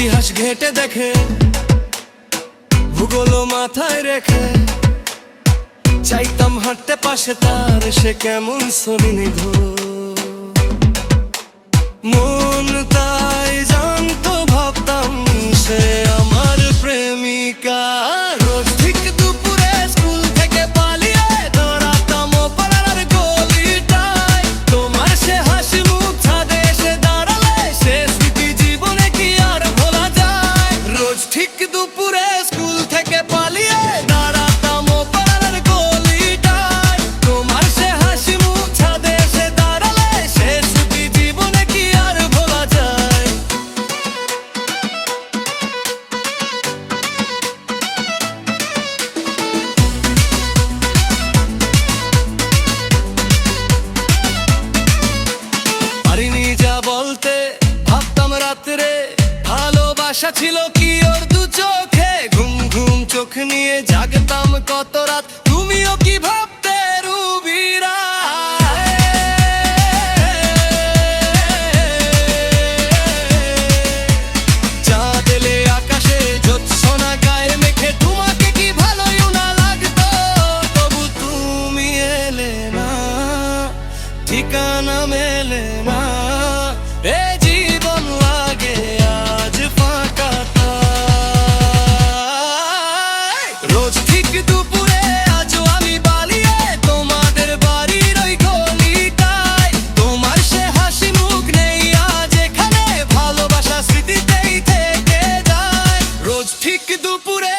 ঘেটে দেখে, ভূগোল মাথায় রেখে, চাইতাম হাঁটতে পাশে তার সে কেমন নিধো। মন তাই জানতো, ভাবতাম সে আমার প্রেমিকা দুপুরে স্কুল থেকে পালিয়ে সে হাসি ভোলা বলতে রাত্রে ভালোবাসা ছিল নিয়ে জাগতাম কত রাত। তুমিও কি ভাবতে রুবিরা? চাঁদ এলে আকাশে রোজ ঠিক দুপুরে আজও আমি বালিয়ে তোমাদের বাড়ির ওই গলিটায়। তোমার সে হাসি মুখ নেই, আজ এখানে ভালোবাসা স্মৃতিতেই থেকে যায়। রোজ দুপুরে